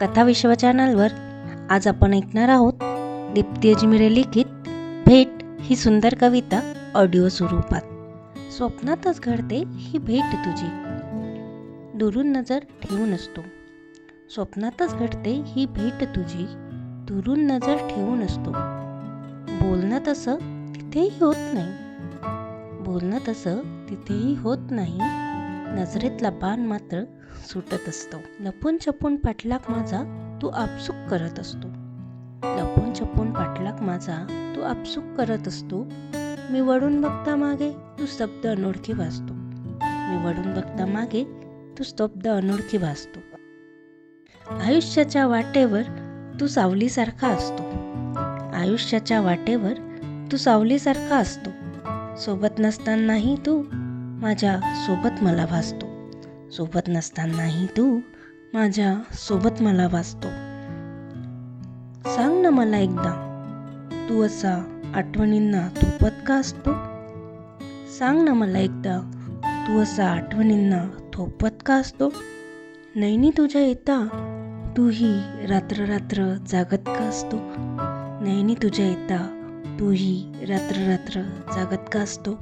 कथा विश्व चॅनलवर आज आपण ऐकणार आहोत दीप्ती अजमिरे लिखित भेट ही सुंदर कविता ऑडिओ स्वरूपात. स्वप्नातच घडते ही भेट तुझी. दुरून नजर ठेवून असतो. स्वप्नातच घडते ही भेट तुझी. दुरून नजर ठेवून असतो. बोलणं तसं तिथेही होत नाही. बोलणं तसं तिथेही होत नाही. नजरेतला बाण मात्र सुटत असतो. लपून छपून पाठलाग माझा तू आपसूक करत असतो. लपून छपून पाठलाग माझा तू आपसूक करत असतो. मी वळून बघता मागे तू स्तब्ध अनोळखी वाचतो. मी वळून बघता मागे तू स्तब्ध अनोळखी वाचतो. आयुष्याच्या वाटेवर तू सावलीसारखा असतो. आयुष्याच्या वाटेवर तू सावलीसारखा असतो. सोबत नसतानाही तू माझ्या सोबत मला भासतो सोबत नसतानाही तू माझ्या सोबत मला भासतो सांग ना मला एकदा तू असा आठवणींना थोपत का असतो? सांग ना मला एकदा तू असा आठवणींना थोपत का असतो? नैनी तुझ्या येता तूही रात्र रात्र जागत का असतो? नैनी तुझ्या येता तूही रात्र रात्र जागत का असतो?